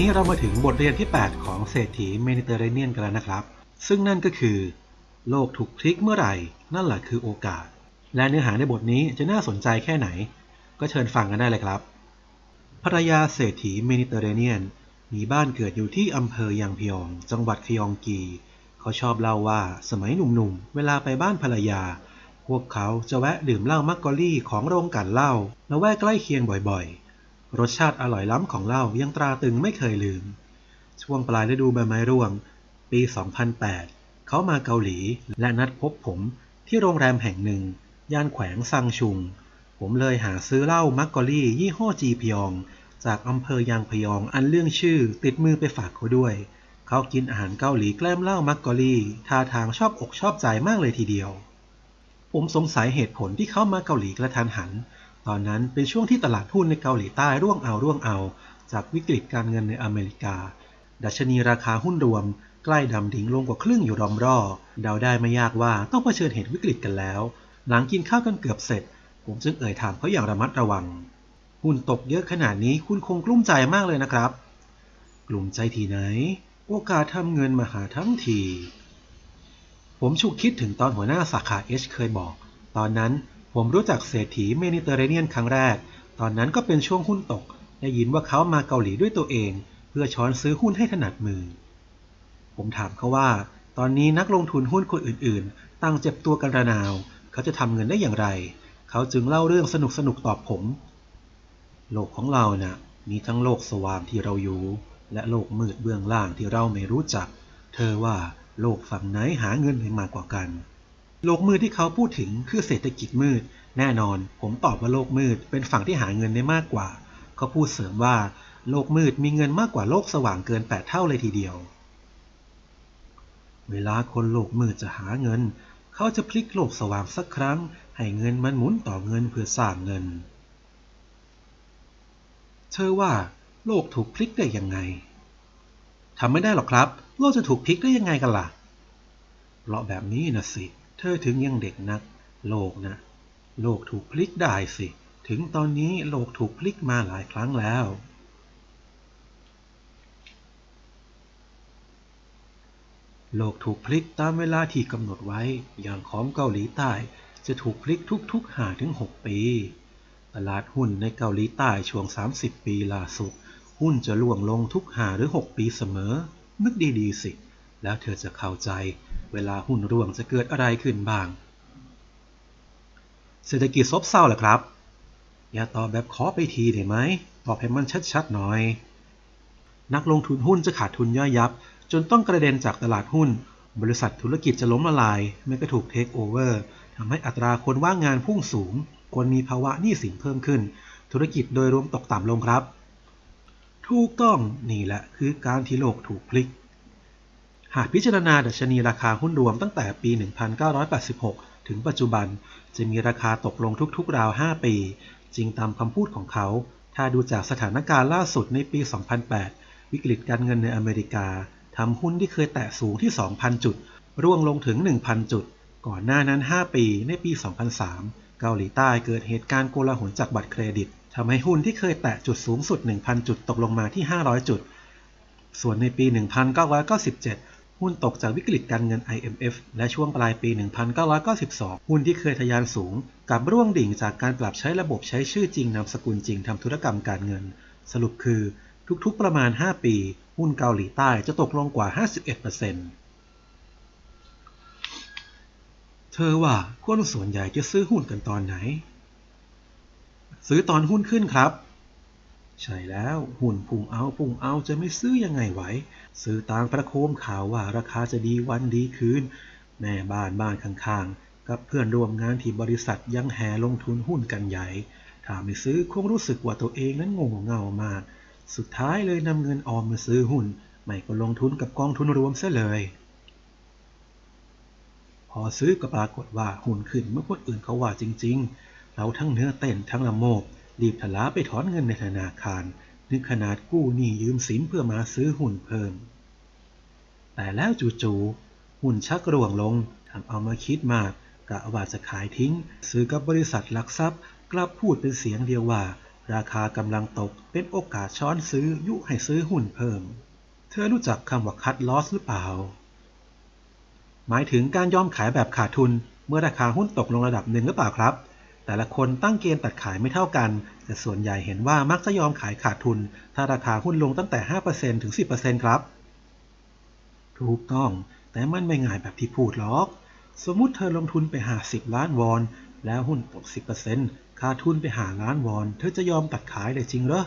นี้เรามาถึงบทเรียนที่ 8 ของเศรษฐีเมดิเตอร์เรเนียนกันแล้วนะครับ ซึ่งนั่นก็คือ โลกถูกพลิกเมื่อไหร่ นั่นแหละคือโอกาส และเนื้อหาในบทนี้จะน่าสนใจแค่ไหน ก็เชิญฟังกันได้เลยครับ ภรรยาเศรษฐีเมดิเตอร์เรเนียน มีบ้านเกิดอยู่ที่อำเภอยางพยอง จังหวัดคยองกี เขาชอบเล่าว่าสมัยหนุ่มๆ เวลาไปบ้านภรรยา พวกเขาจะแวะดื่มเหล้ามักกอลี่ของโรงกลั่นเหล้าและแวะใกล้เคียงบ่อยๆ รสชาติอร่อยล้ำของเหล้ายังตราตึงไม่เคยลืม ช่วงปลายฤดูใบไม้ร่วง ปี 2008 เขามาเกาหลีและนัดพบผมที่โรงแรมแห่งหนึ่ง ย่านแขวงซังชุง ผมเลยหาซื้อเหล้ามักกอลี่ ยี่ห้อจีพยอง จากอำเภอยางพยองอันเรื่องชื่อติดมือไปฝากเขาด้วย เขากินอาหารเกาหลีแกล้มเหล้ามักกอลี่ท่าทางชอบอกชอบใจมากเลยทีเดียว ผมสงสัยเหตุผลที่เขามาเกาหลีกระทันหัน ตอนนั้นเป็นช่วงที่ตลาดหุ้นในเกาหลีใต้ร่วงเอาร่วงเอา จากวิกฤตการเงินในอเมริกา ดัชนีราคาหุ้นรวม ใกล้ดำดิ่งลงกว่าครึ่งอยู่รอมรอเดาได้ไม่ยากว่าต้องเผชิญเหตุวิกฤตกันแล้ว หลังกินข้าวกันเกือบเสร็จ ผมจึงเอ่ยถามเขาอย่างระมัดระวัง หุ้นตกเยอะขนาดนี้คุณคงกลุ้มใจมากเลยนะครับ กลุ่มใจทีไหน โอกาสทำเงินมาหาทั้งทีผมฉุกคิดถึงตอนหัวหน้าสาขาเอชเคยบอก ตอนนั้น ผมรู้จักเศรษฐีเมดิเตอร์เรเนียนครั้งแรก ตอนนั้นก็เป็นช่วงหุ้นตก ได้ยินว่าเขามาเกาหลีด้วยตัวเอง เพื่อช้อนซื้อหุ้นให้ถนัดมือ ผมถามเขาว่า ตอนนี้นักลงทุนหุ้นคนอื่นๆตั้งเจ็บตัวกันระนาว เขาจะทำเงินได้อย่างไร เขาจึงเล่าเรื่องสนุกๆตอบผม โลกของเรานะ่ะมีทั้งโลกสว่างที่เราอยู่ และโลกมืดเบื้องล่างที่เราไม่รู้จัก เธอว่าโลกฝั่งไหนหาเงินได้มากกว่ากัน โลกมืดที่เขาพูดถึงคือเศรษฐกิจมืด แน่นอน ผมตอบว่าโลกมืด เป็นฝั่งที่หาเงินได้มากกว่า เขาพูดเสริมว่า โลกมืดมีเงินมากกว่าโลกสว่างเกิน 8 เท่าเลยทีเดียว เวลาคนโลกมืดจะหาเงิน เขาจะพลิกโลกสว่างสักครั้ง ให้เงินมันหมุนต่อเงินเพื่อสร้างเงิน เธอว่า โลกถูกพลิกได้ยังไงทำไม่ได้หรอกครับ โลกจะถูกพลิกได้ยังไงกันล่ะ เพราะแบบนี้นะสิเธอถึงยังเด็กนัก โลกนะ โลกถูกพลิกได้สิ ถึงตอนนี้โลกถูกพลิกมาหลายครั้งแล้ว โลกถูกพลิกตามเวลาที่กำหนดไว้ อย่างของเกาหลีใต้ จะถูกพลิกทุกๆห้าถึงหกปี ตลาดหุ้นในเกาหลีใต้ช่วง 30 ปีล่าสุด หุ้นจะล่วงลงทุกห้าหรือ 6 ปีเสมอ นึกดีๆสิ แล้วเธอจะเข้าใจเวลาหุ้นร่วงจะเกิดอะไรขึ้นบ้าง เศรษฐกิจซบเซาเหรอครับ อย่าตอบแบบขอไปทีได้ไหม ตอบให้มันชัดๆหน่อย นักลงทุนหุ้นจะขาดทุนย่อยยับ จนต้องกระเด็นจากตลาดหุ้น บริษัทธุรกิจจะล้มละลาย ไม่ก็ถูกเทคโอเวอร์ทำให้อัตราคนว่างงานพุ่งสูง คนมีภาวะหนี้สินเพิ่มขึ้น ธุรกิจโดยรวมตกต่ำลงครับ ถูกต้องนี่แหละคือการที่โลกถูกพลิก หากพิจารณาดัชนีราคาหุ้นรวมตั้งแต่ปี 1986 ถึงปัจจุบัน จะมีราคาตกลงทุกๆ ราว 5 ปี จริงตามคำพูดของเขา ถ้าดูจากสถานการณ์ล่าสุดในปี 2008 วิกฤตการเงินในอเมริกาทำหุ้นที่เคยแตะสูงที่ 2,000 จุด ร่วงลงถึง 1,000 จุด ก่อนหน้านั้น 5 ปีในปี 2003 เกาหลีใต้เกิดเหตุการณ์โกลาหลจากบัตรเครดิตทำให้หุ้นที่เคยแตะจุดสูงสุด 1,000 จุดตกลงมาที่ 500 จุด ส่วนในปี 1997 หุ้นตกจากวิกฤตการเงิน IMF และช่วงปลายปี 1992 หุ้นที่เคยทะยานสูงกลับร่วงดิ่งจากการปรับใช้ระบบใช้ชื่อจริงนามสกุลจริงทำธุรกรรมการเงิน สรุปคือทุกๆประมาณ 5 ปี หุ้นเกาหลีใต้จะตกลงกว่า 51%เธอว่าคนส่วนใหญ่จะซื้อหุ้นกันตอนไหน ซื้อตอนหุ้นขึ้นครับ ใช่แล้วหุ้นพุ่งเอาพุ่งเอาจะไม่ซื้อยังไงไหว ซื้อตามประโคมข่าวว่าราคาจะดีวันดีคืน แม่บ้านบ้านข้างๆ กับเพื่อนร่วมงานที่บริษัทยังแห่ลงทุนหุ้นกันใหญ่ ถ้าไม่ซื้อคงรู้สึกว่าตัวเองนั้นโง่เงามาก สุดท้ายเลยนำเงินออมมาซื้อหุ้น ไม่ก็ลงทุนกับกองทุนรวมซะเลย พอซื้อก็ปรากฏว่าหุ้นขึ้นเมื่อคนอื่นเขาว่าจริง ๆ เราทั้งเนื้อเต้นทั้งละโมบ รีบทลาไปถอนเงินในธนาคารนึกขนาดกู้หนี้ยืมสินเพื่อมาซื้อหุ้นเพิ่ม แต่แล้วจู่ๆหุ้นชักร่วงลงทำเอามาคิดมากกะว่าจะขายทิ้ง ซื้อกับบริษัทหลักทรัพย์ กลับพูดเป็นเสียงเดียวว่า ราคากำลังตกเป็นโอกาสช้อนซื้อยุให้ซื้อหุ้นเพิ่ม เธอรู้จักคำว่า cut loss หรือเปล่า หมายถึงการยอมขายแบบขาดทุนเมื่อราคาหุ้นตกลงระดับหนึ่งหรือเปล่าครับ แต่ละคนตั้งเกณฑ์ตัดขายไม่เท่ากัน แต่ส่วนใหญ่เห็นว่ามักจะยอมขายขาดทุน ถ้าราคาหุ้นลงตั้งแต่ 5%ถึง 10%ครับ ถูกต้อง แต่มันไม่ง่ายแบบที่พูดหรอก สมมุติเธอลงทุนไป50ล้านวอน แล้วหุ้นตก 10%ขาดทุนไปหาล้านวอน เธอจะยอมตัดขายได้จริงเหรอ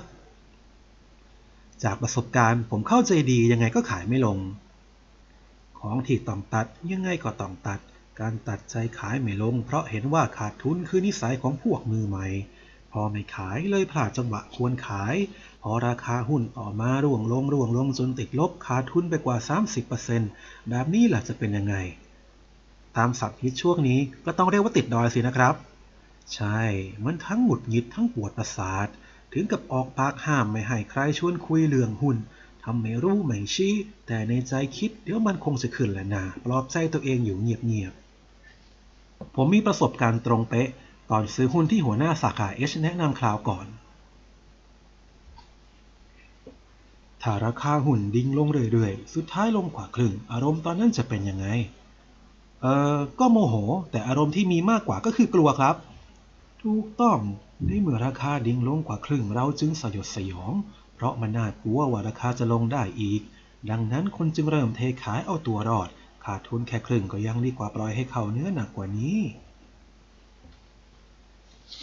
จากประสบการณ์ผมเข้าใจดียังไงก็ขายไม่ลง ของที่ต้องตัดยังไงก็ต้องตัด การตัดใจขายไม่ลง เพราะเห็นว่าขาดทุนคือนิสัยของพวกมือใหม่ พอไม่ขายเลยพลาดจังหวะควรขาย พอราคาหุ้นต่อมาร่วงลงร่วงลงจนติดลบขาดทุนไปกว่า 30%แบบนี้ล่ะจะเป็นยังไง ตามศัพท์ฮิตช่วงนี้ก็ต้องเรียกว่าติดดอยสินะครับ ใช่ มันทั้งหงุดหงิดทั้งปวดประสาท ถึงกับออกปากห้ามไม่ให้ใครชวนคุยเรื่องหุ้นทำไม่รู้ไม่ชี้ แต่ในใจคิดเดี๋ยวมันคงจะขึ้นแหละนะปลอบใจตัวเองอยู่เงียบๆ ผมมีประสบการณ์ตรงเป๊ะ ตอนซื้อหุ้นที่หัวหน้าสาขาเอชแนะนำคราวก่อนถ้าราคาหุ้นดิ่งลงเรื่อยๆ สุดท้ายลงกว่าครึ่ง อารมณ์ตอนนั้นจะเป็นยังไง เออก็โมโห แต่อารมณ์ที่มีมากกว่าก็คือกลัวครับ ถูกต้อง ในเมื่อราคาดิ่งลงกว่าครึ่งเราจึงสยดสยอง เพราะมันน่ากลัวว่าราคาจะลงได้อีก ดังนั้นคนจึงเริ่มเทขายเอาตัวรอด ขาดทุนแค่ครึ่งก็ยังดีกว่าปล่อยให้เขาเนื้อหนักกว่านี้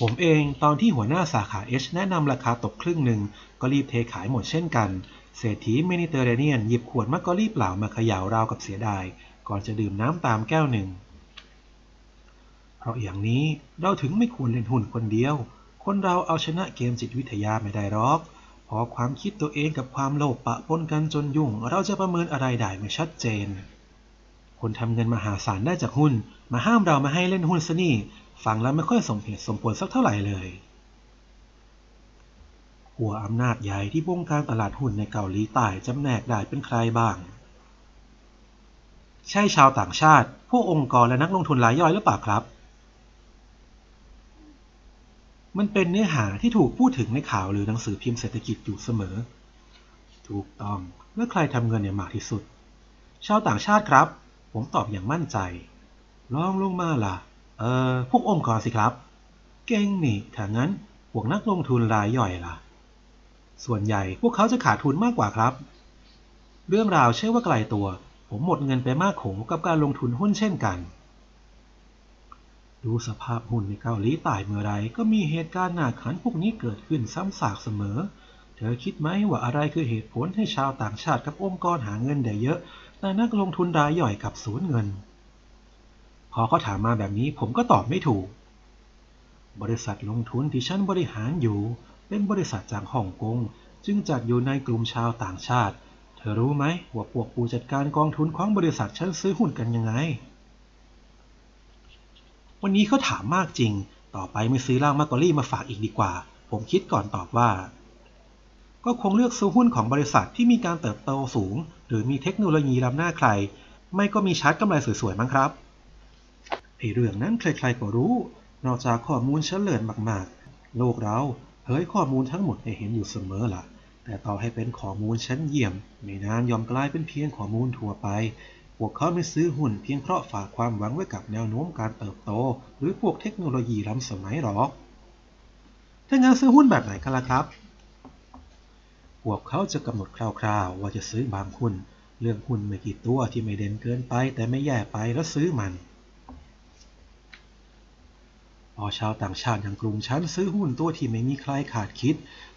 ผมเองตอนที่หัวหน้าสาขา H แนะนำราคาตกครึ่งหนึ่งก็รีบเทขายหมดเช่นกันเศรษฐีเมดิเตอร์เรเนียนหยิบขวดมักกะรี่เปล่ามาเขย่าราวกับเสียดาย ก่อนจะดื่มน้ำตามแก้วหนึ่ง เพราะอย่างนี้เราถึงไม่ควรเล่นหุ้นคนเดียว คนเราเอาชนะเกมจิตวิทยาไม่ได้หรอกพอความคิดตัวเองกับความโลภปะปนกันจนยุ่ง เราจะประเมินอะไรได้ไม่ชัดเจน คนทำเงินมหาศาลได้จากหุ้น มาห้ามเรามาให้เล่นหุ้นซะนี่ ฟังแล้วไม่ค่อยสมเหตุสมผลสักเท่าไหร่เลย หัวอำนาจใหญ่ที่วงการตลาดหุ้นในเกาหลีใต้จำแนกได้เป็นใครบ้าง ใช่ชาวต่างชาติพวกองค์กรและนักลงทุนรายย่อยหรือเปล่าครับ มันเป็นเนื้อหาที่ถูกพูดถึงในข่าวหรือหนังสือพิมพ์เศรษฐกิจอยู่เสมอ ถูกต้องแล้วใครทำเงินเนี่ยมากที่สุด ชาวต่างชาติครับ ผมตอบอย่างมั่นใจ ลองลงมาล่ะ เออพวกองค์กรสิครับ เก่งนี่ถ้างั้นพวกนักลงทุนรายย่อยล่ะ ส่วนใหญ่พวกเขาจะขาดทุนมากกว่าครับ เรื่องราวใช่ว่าไกลตัว ผมหมดเงินไปมากโขกับการลงทุนหุ้นเช่นกัน ดูสภาพหุ้นในเกาหลีใต้เมื่อไรก็มีเหตุการณ์หนาขันพวกนี้เกิดขึ้นซ้ำซากเสมอ เธอคิดไหมว่าอะไรคือเหตุผลให้ชาวต่างชาติกับองค์กรหาเงินได้เยอะ แต่นักลงทุนรายย่อยกับสูญเงิน พอเขาถามมาแบบนี้ผมก็ตอบไม่ถูก บริษัทลงทุนที่ฉันบริหารอยู่ เป็นบริษัทจากฮ่องกงจึงจัดอยู่ในกลุ่มชาวต่างชาติ เธอรู้ไหมว่าพวกผู้จัดการกองทุนของบริษัทฉันซื้อหุ้นกันยังไง วันนี้เขาถามมากจริง ต่อไปไม่ซื้อเหล้ามากกอรี่มาฝากอีกดีกว่า ผมคิดก่อนตอบว่า ก็คงเลือกซื้อหุ้นของบริษัทที่มีการเติบโตสูง หรือมีเทคโนโลยีล้ำหน้าใคร ไม่ก็มีชาร์ตกำไรสวยๆมั้งครับไอเรื่องนั้นใครๆก็รู้ นอกจากข้อมูลเฉลินมากๆ โลกเราเผยข้อมูลทั้งหมดให้เห็นอยู่เสมอล่ะ แต่ต่อให้เป็นข้อมูลชั้นเยี่ยม ไม่นานยอมกลายเป็นเพียงข้อมูลทั่วไป พวกเขาไม่ซื้อหุ้นเพียงเพราะฝากความหวังไว้กับแนวโน้มการเติบโต หรือพวกเทคโนโลยีล้ำสมัยหรอกถ้างั้นซื้อหุ้นแบบไหนกันล่ะครับ พวกเขาจะกำหนดคร่าวๆ ว่าจะซื้อบางหุ้น เรื่องหุ้นไม่กี่ตัวที่ไม่เด่นเกินไป แต่ไม่แย่ไปแล้วซื้อมันพอชาวต่างชาติอย่างกลุ่มฉันซื้อหุ้นตัวที่ไม่มีใครขาดคิด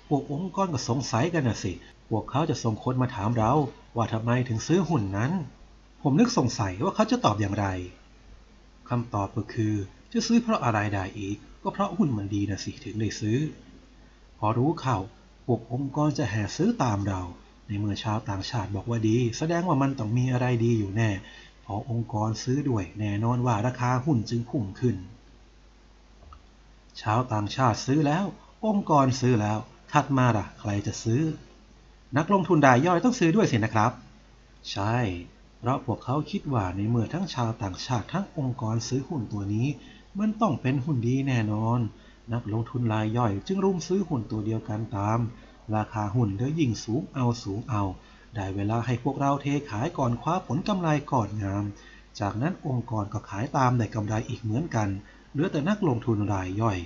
พวกองค์กรก็สงสัยกันนะสิ พวกเขาจะส่งคนมาถามเรา ว่าทำไมถึงซื้อหุ้นนั้น ผมนึกสงสัยว่าเขาจะตอบอย่างไรคำตอบก็คือ จะซื้อเพราะอะไรได้อีก ก็เพราะหุ้นมันดีนะสิถึงได้ซื้อ พอรู้เข่า พวกองค์กรจะแห่ซื้อตามเรา ในเมื่อชาวต่างชาติบอกว่าดี แสดงว่ามันต้องมีอะไรดีอยู่แน่ พอองค์กรซื้อด้วยแน่นอนว่าราคาหุ้นจึงพุ่งขึ้น ชาวต่างชาติซื้อแล้ว องค์กรซื้อแล้ว ถัดมาล่ะ ใครจะซื้อ นักลงทุนรายย่อยต้องซื้อด้วยสินะครับ ใช่เพราะพวกเขาคิดว่าในเมื่อทั้งชาวต่างชาติทั้งองค์กรซื้อหุ้นตัวนี้ มันต้องเป็นหุ้นดีแน่นอน นักลงทุนรายย่อย จึงรุมซื้อหุ้นตัวเดียวกันตาม ราคาหุ้นเลยยิ่งสูงเอาสูงเอา ได้เวลาให้พวกเราเทขายก่อนคว้าผลกำไรก่อนงาม จากนั้นองค์กรก็ขายตามได้กำไรอีกเหมือนกัน เหลือแต่นักลงทุนรายย่อย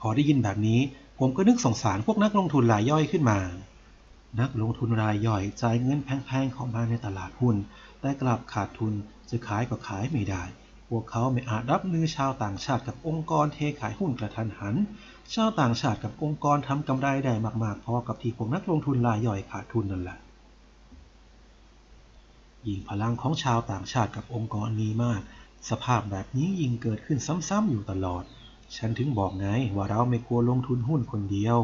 พอได้ยินแบบนี้ ผมก็นึกสงสารพวกนักลงทุนรายย่อยขึ้นมา นักลงทุนรายย่อยจ่ายเงินแพงๆเข้ามาในตลาดหุ้น แต่กลับขาดทุนจะขายก็ขายไม่ได้ พวกเขาไม่อาจรับมือชาวต่างชาติกับองค์กรเทขายหุ้นกระทันหัน ชาวต่างชาติกับองค์กรทำกำไรได้มาก ๆ พอกับที่พวกนักลงทุนรายย่อยขาดทุนนั่นแหละ ยิ่งพลังของชาวต่างชาติกับองค์กรมีมาก สภาพแบบนี้ยิ่งเกิดขึ้นซ้ำๆอยู่ตลอด ฉันถึงบอกไงว่าเราไม่ควรลงทุนหุ้นคนเดียว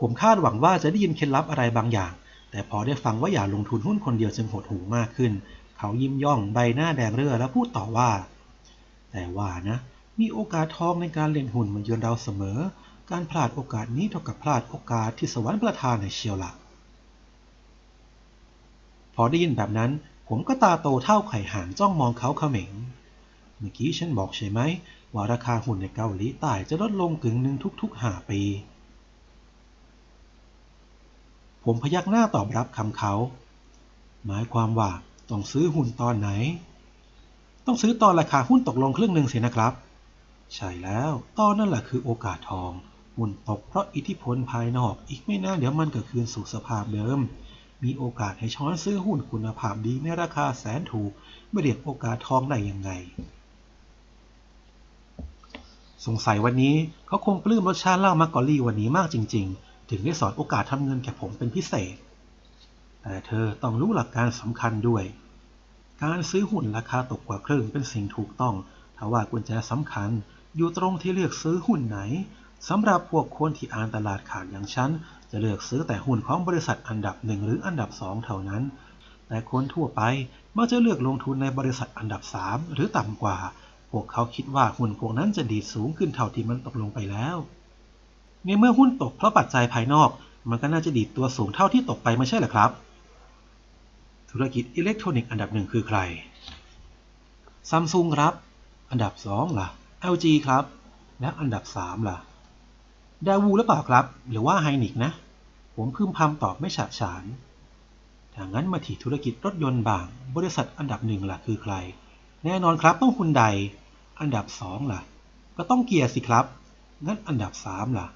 ผมคาดหวังว่าจะได้ยินเคล็ดลับอะไรบางอย่าง แต่พอได้ฟังว่าอย่าลงทุนหุ้นคนเดียวจึงหดหูมากขึ้น เขายิ้มย่องใบหน้าแดงเรือแล้วพูดต่อว่า แต่ว่านะ มีโอกาสทองในการเล่นหุ้นมาเยือนเราเสมอ การพลาดโอกาสนี้เท่ากับพลาดโอกาสที่สวรรค์ประทานในเชียวละพอได้ยินแบบนั้น ผมก็ตาโตเท่าไข่ห่างจ้องมองเขาเขม็ง เมื่อกี้ฉันบอกใช่ไหม ว่าราคาหุ้นในเกาหลีใต้จะลดลงกึ่งหนึ่งทุกๆห้าปี ผมพยักหน้าตอบรับคำเขา หมายความว่า ต้องซื้อหุ้นตอนไหน ต้องซื้อตอนราคาหุ้นตกลงครึ่งหนึ่งเสินะครับ ใช่แล้วตอนนั่นแหละคือโอกาสทองหุ้นตกเพราะอิทธิพลภายนอก อีกไม่นานเดี๋ยวมันก็คืนสู่สภาพเดิม มีโอกาสให้ช้อนซื้อหุ้นคุณภาพดีในราคาแสนถูก ไม่เรียกโอกาสทองได้ยังไง สงสัยวันนี้เขาคงปลื้มรสชาติเหล้ามักกอรี่วันนี้มากจริง ๆ ถึงได้สอนโอกาสทำเงินแก่ผมเป็นพิเศษ แต่เธอต้องรู้หลักการสำคัญด้วย การซื้อหุ้นราคาตกกว่าครึ่งเป็นสิ่งถูกต้องถ้าว่ากุญแจสำคัญอยู่ตรงที่เลือกซื้อหุ้นไหนสำหรับพวกคนที่อ่านตลาดขาดอย่างฉัน จะเลือกซื้อแต่หุ้นของบริษัทอันดับหนึ่งหรืออันดับสองเท่านั้น แต่คนทั่วไปมักจะเลือกลงทุนในบริษัทอันดับสามหรือต่ำกว่า พวกเขาคิดว่าหุ้นพวกนั้นจะดีดสูงขึ้นเท่าที่มันตกลงไปแล้วในเมื่อหุ้นตกเพราะปัจจัยภายนอก มันก็น่าจะดีดตัวสูงเท่าที่ตกไปไม่ใช่หรอครับ ธุรกิจอิเล็กทรอนิกส์อันดับหนึ่งคือใครซัมซุงครับ อันดับสองล่ะ LG ครับ และอันดับสามล่ะ ดาวูหรือเปล่าครับ หรือว่าไฮนิกนะ ผมพึมพำตอบไม่ฉะฉานถ้างั้นมาที่ธุรกิจรถยนต์บาง บริษัทอันดับหนึ่งล่ะคือใคร แน่นอนครับต้องคุณใด อันดับสองล่ะ ก็ต้องเกียร์สิครับ งั้นอันดับสามล่ะ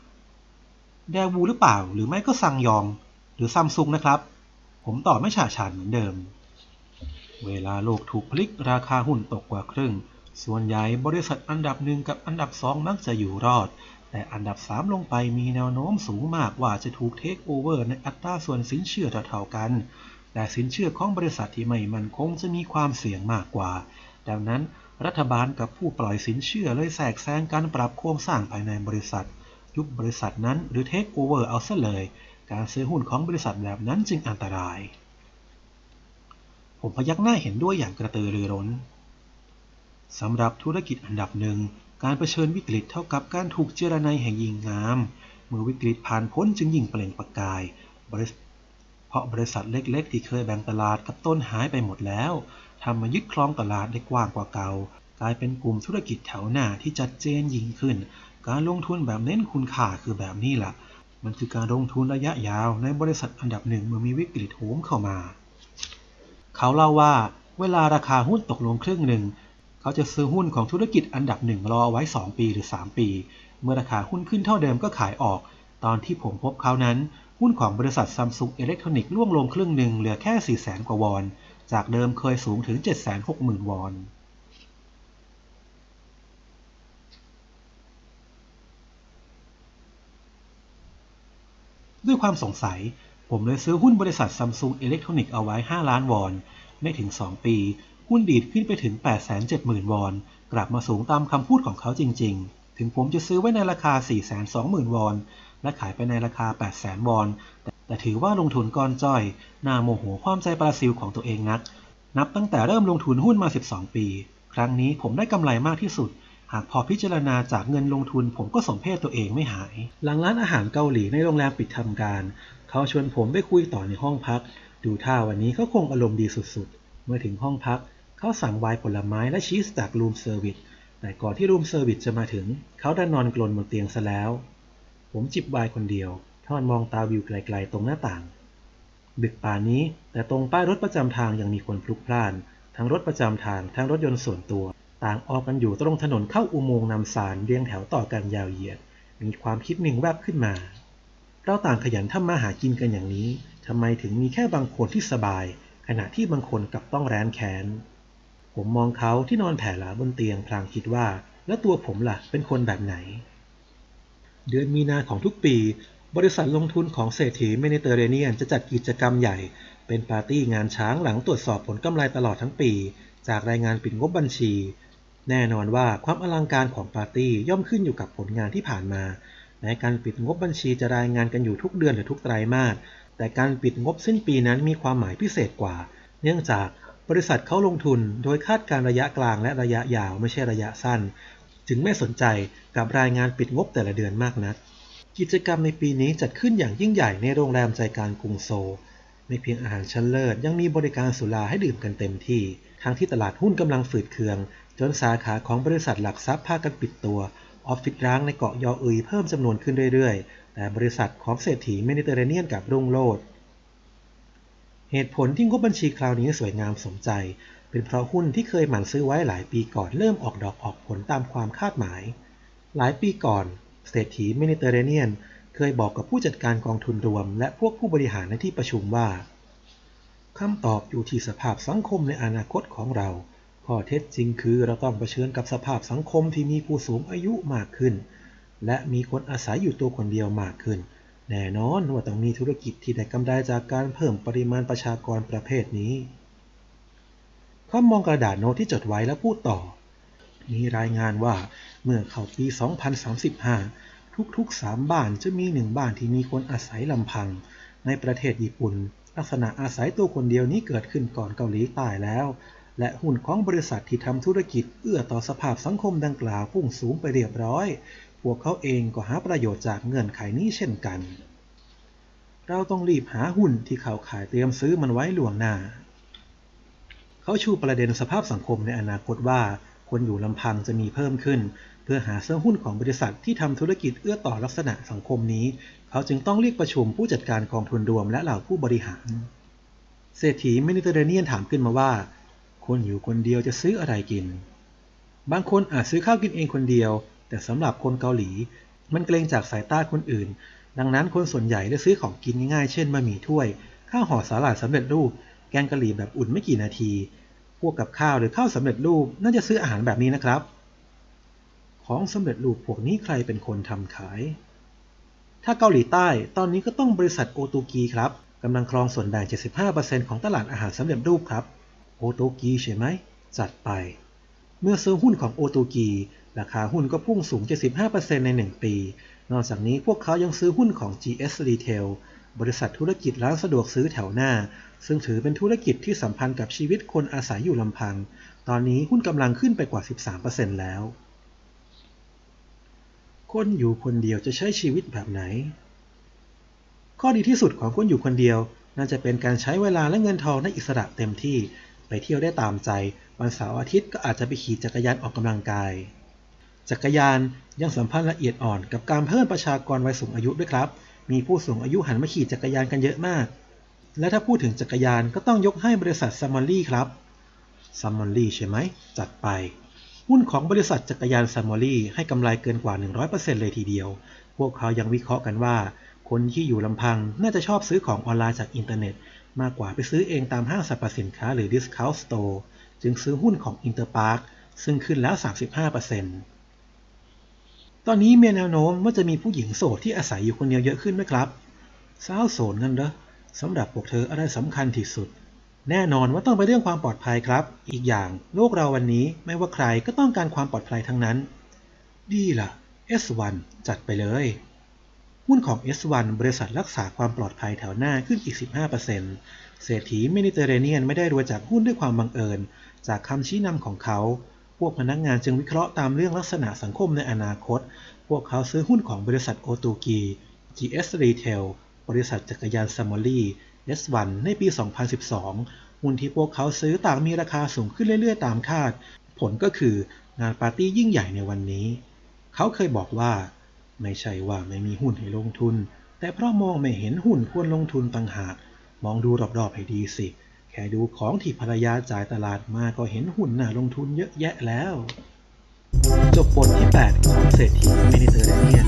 แดวูหรือเปล่า หรือไม่ก็ซังยอง หรือซัมซุงนะครับ ผมตอบไม่ฉะฉานเหมือนเดิม เวลาโลกถูกพลิกราคาหุ้นตกกว่าครึ่ง ส่วนใหญ่บริษัทอันดับหนึ่งกับอันดับสองมักจะอยู่รอด แต่อันดับ3ลงไปมีแนวโน้มสูงมากว่าจะถูกเทคโอเวอร์ในอัตราส่วนสินเชื่อเท่าๆกัน แต่สินเชื่อของบริษัทที่ไม่มั่นคงจะมีความเสี่ยงมากกว่า ดังนั้นรัฐบาลกับผู้ปล่อยสินเชื่อเลยแทรกแซงการปรับโครงสร้างภายในบริษัท ยุบบริษัทนั้นหรือเทคโอเวอร์เอาซะเลย การซื้อหุ้นของบริษัทแบบนั้นจึงอันตราย ผมพยักหน้าเห็นด้วยอย่างกระตือรือร้นสำหรับธุรกิจอันดับหนึ่ง การเผชิญวิกฤตเท่ากับการถูกเจรไนแห่งยิงงาม เมื่อวิกฤตผ่านพ้นจึงยิ่งเปล่งประกายเพราะบริษัทเล็กๆ ที่เคยแบ่งตลาดกับต้นหายไปหมดแล้วทำมายึดครองตลาดได้กว้างกว่าเก่า กลายเป็นกลุ่มธุรกิจแถวหน้าที่จัดเจนยิ่งขึ้น การลงทุนแบบเน้นคุณค่าคือแบบนี้แหละ มันคือการลงทุนระยะยาวในบริษัทอันดับหนึ่งเมื่อมีวิกฤตโหมเข้ามา เขาเล่าว่าเวลาราคาหุ้นตกลงครึ่งหนึ่ง เขาจะซื้อหุ้นของธุรกิจอันดับหนึ่งรอเอาไว้ 2 ปีหรือ 3 ปี เมื่อราคาหุ้นขึ้นเท่าเดิมก็ขายออก ตอนที่ผมพบเขานั้น หุ้นของบริษัทซัมซุงอิเล็กทรอนิกส์ล่วงลงครึ่งหนึ่งเหลือแค่4แสนกว่าวอน จากเดิมเคยสูงถึง 760,000 วอน ด้วยความสงสัย ผมเลยซื้อหุ้นบริษัทซัมซุงอิเล็กทรอนิกส์เอาไว้ 5 ล้านวอน ไม่ถึง 2 ปี หุ้นดีดขึ้นไปถึง 870,000 วอน กลับมาสูงตามคำพูดของเขาจริง ๆ ถึงผมจะซื้อไว้ในราคา 420,000 วอน และขายไปในราคา 800,000 วอน แต่แต่ถือว่าลงทุนก้อนจ้อยน่าโมโหความใจปลาซิลของตัวเองนัก นับตั้งแต่เริ่มลงทุนหุ้นมา 12 ปี ครั้งนี้ผมได้กำไรมากที่สุด หากพอพิจารณาจากเงินลงทุนผมก็สมเพศตัวเองไม่หาย หลังร้านอาหารเกาหลีในโรงแรมปิดทำการ เขาชวนผมไปคุยต่อในห้องพัก ดูท่าวันนี้เขาคงอารมณ์ดีสุดๆ เมื่อถึงห้องพัก เขาสั่งไวน์ผลไม้และชีสจากรูมเซอร์วิสแต่ก่อนที่รูมเซอร์วิสจะมาถึง เขาได้นอนกลนบนเตียงซะแล้ว ผมจิบไวน์คนเดียวทอดมองตาวิวไกลๆตรงหน้าต่าง ดึกป่านนี้แต่ตรงป้ายรถประจำทางยังมีคนพลุกพล่าน ทั้งรถประจำทางทั้งรถยนต์ส่วนตัว ต่างออกกันอยู่ตรงถนนเข้าอุโมงค์นำสารเรียงแถวต่อกันยาวเหยียด มีความคิดหนึ่งแวบขึ้นมา เราต่างขยันทำมาหากินกันอย่างนี้ทำไมถึงมีแค่บางคนที่สบาย ขณะที่บางคนกลับต้องแร้นแค้น ผมมองเขาที่นอนแผ่หลาบนเตียงพลางคิดว่า แล้วตัวผมล่ะเป็นคนแบบไหน เดือนมีนาของทุกปี บริษัทลงทุนของเศรษฐีเมดิเตอร์เรเนียนจะจัดกิจกรรมใหญ่ เป็นปาร์ตี้งานช้างหลังตรวจสอบผลกำไรตลอดทั้งปี จากรายงานปิดงบบัญชี แน่นอนว่าความอลังการของปาร์ตี้ย่อมขึ้นอยู่กับผลงานที่ผ่านมาแม้การปิดงบบัญชีจะรายงานกันอยู่ทุกเดือนหรือทุกไตรมาส แต่การปิดงบสิ้นปีนั้นมีความหมายพิเศษกว่า เนื่องจากบริษัทเขาลงทุนโดยคาดการระยะกลางและระยะยาวไม่ใช่ระยะสั้น จึงไม่สนใจกับรายงานปิดงบแต่ละเดือนมากนัก กิจกรรมในปีนี้จัดขึ้นอย่างยิ่งใหญ่ในโรงแรมใจกลางกรุงโซลไม่เพียงอาหารชั้นเลิศยังมีบริการสุราให้ดื่มกันเต็มที่ ทั้งที่ตลาดหุ้นกำลังฝืดเคือง จนสาขาของบริษัทหลักทรัพย์พากันปิดตัว ออฟฟิศร้างในเกาะยออุยเพิ่มจำนวนขึ้นเรื่อยๆ แต่บริษัทของเศรษฐีเมดิเตอร์เรเนียนกับรุ่งโรจน์เหตุผลที่งบบัญชีคราวนี้สวยงามสมใจ เป็นเพราะหุ้นที่เคยหมั่นซื้อไว้หลายปีก่อนเริ่มออกดอกออกผลตามความคาดหมาย หลายปีก่อนเศรษฐีเมดิเตอร์เรเนียนเคยบอกกับผู้จัดการกองทุนรวม และพวกผู้บริหารในที่ประชุมว่าคำตอบอยู่ที่สภาพสังคมในอนาคตของเรา ข้อเท็จจริงคือเราต้องเผชิญกับสภาพสังคมที่มีผู้สูงอายุมากขึ้น และมีคนอาศัยอยู่ตัวคนเดียวมากขึ้น แน่นอนว่าต้องมีธุรกิจที่ได้กำไรจากการเพิ่มปริมาณประชากรประเภทนี้เขามองกระดาษโน้ตที่จดไว้แล้วพูดต่อ มีรายงานว่าเมื่อเข้าปี 2035 ทุกๆ 3 บ้านจะมีหนึ่งบ้านที่มีคนอาศัยลำพัง ในประเทศญี่ปุ่น ลักษณะอาศัยตัวคนเดียวนี้เกิดขึ้นก่อนเกาหลีใต้แล้ว และหุ้นของบริษัทที่ทำธุรกิจเอื้อต่อสภาพสังคมดังกล่าวพุ่งสูงไปเรียบร้อย พวกเขาเองก็หาประโยชน์จากเงื่อนไขนี้เช่นกัน เราต้องรีบหาหุ้นที่เขาขายเตรียมซื้อมันไว้ล่วงหน้า เขาชูประเด็นสภาพสังคมในอนาคตว่าคนอยู่ลำพังจะมีเพิ่มขึ้น เพื่อหาซื้อหุ้นของบริษัทที่ทำธุรกิจเอื้อต่อลักษณะสังคมนี้ เขาจึงต้องเรียกประชุมผู้จัดการกองทุนรวมและเหล่าผู้บริหาร เศรษฐีเมดิเตอร์เรเนียนถามขึ้นมาว่า คนอยู่คนเดียวจะซื้ออะไรกิน บางคนอาจซื้อข้าวกินเองคนเดียว แต่สำหรับคนเกาหลี มันเกรงจากสายตาคนอื่น ดังนั้นคนส่วนใหญ่ได้ซื้อของกินง่ายๆ เช่นบะหมี่ถ้วย ข้าวห่อสาหร่ายสำเร็จรูป แกงกะหรี่แบบอุ่นไม่กี่นาที พวกกับข้าวหรือข้าวสำเร็จรูปน่าจะซื้ออาหารแบบนี้นะครับ ของสำเร็จรูปพวกนี้ใครเป็นคนทำขาย ถ้าเกาหลีใต้ตอนนี้ก็ต้องบริษัทโอตูกีครับกำลังครองส่วนแบ่ง 75%ของตลาดอาหารสำเร็จรูปครับ โอโตกีใช่ไหม จัดไป เมื่อซื้อหุ้นของโอโตกีราคาหุ้นก็พุ่งสูง 75%ใน 1 ปี นอกจากนี้พวกเขายังซื้อหุ้นของ GS Retail บริษัทธุรกิจร้านสะดวกซื้อแถวหน้า ซึ่งถือเป็นธุรกิจที่สัมพันธ์กับชีวิตคนอาศัยอยู่ลำพัง ตอนนี้หุ้นกำลังขึ้นไปกว่า 13%แล้ว คนอยู่คนเดียวจะใช้ชีวิตแบบไหน ข้อดีที่สุดของคนอยู่คนเดียวน่าจะเป็นการใช้เวลาและเงินทองได้อิสระเต็มที่ ไปเที่ยวได้ตามใจ วันเสาร์อาทิตย์ก็อาจจะไปขี่จักรยานออกกำลังกาย จักรยานยังสัมพันธ์ละเอียดอ่อนกับการเพิ่มประชากรวัยสูงอายุด้วยครับ มีผู้สูงอายุหันมาขี่จักรยานกันเยอะมาก และถ้าพูดถึงจักรยานก็ต้องยกให้บริษัทซัมมอรี่ครับซัมมอรี่ใช่ไหม จัดไป หุ้นของบริษัทจักรยานซัมมอรี่ให้กำไรเกินกว่า 100%เลยทีเดียว พวกเขายังวิเคราะห์กันว่า คนที่อยู่ลำพังน่าจะชอบซื้อของออนไลน์จากอินเทอร์เน็ต มากกว่าไปซื้อเองตามห้างสรรพสินค้าหรือ Discount Store จึงซื้อหุ้นของ Interpark ซึ่งขึ้นแล้ว 35%ตอนนี้มีแนวโน้มว่าจะมีผู้หญิงโสดที่อาศัยอยู่คนเดียวเยอะขึ้นไหมครับสาวโสดนั่นเหรอสำหรับพวกเธออะไรสำคัญที่สุด แน่นอนว่าต้องไปเรื่องความปลอดภัยครับ อีกอย่างโลกเราวันนี้ไม่ว่าใครก็ต้องการความปลอดภัยทั้งนั้น ดีล่ะ S1 จัดไปเลย หุ้นของ S1 บริษัทรักษาความปลอดภัยแถวหน้าขึ้นอีก 15%เศรษฐีเมดิเตอร์เรเนียนไม่ได้รวยจากหุ้นด้วยความบังเอิญ จากคำชี้นำของเขา พวกพนักงานจึงวิเคราะห์ตามเรื่องลักษณะสังคมในอนาคต พวกเขาซื้อหุ้นของบริษัทโอตูกี GS Retail บริษัทจักรยานซัมมอรี่ S1 ในปี 2012 หุ้นที่พวกเขาซื้อต่างมีราคาสูงขึ้นเรื่อยๆ ตามคาด ผลก็คืองานปาร์ตี้ยิ่งใหญ่ในวันนี้ เขาเคยบอกว่า ไม่ใช่ว่าไม่มีหุ้นให้ลงทุน แต่เพราะมองไม่เห็นหุ้นควรลงทุนต่างหาก มองดูรอบๆให้ดีสิ แค่ดูของที่ภรรยาจ่ายตลาดมาก็เห็นหุ้นน่าลงทุนเยอะแยะแล้ว จบบทที่ 8 ของเศรษฐีไม่ได้เทเรียน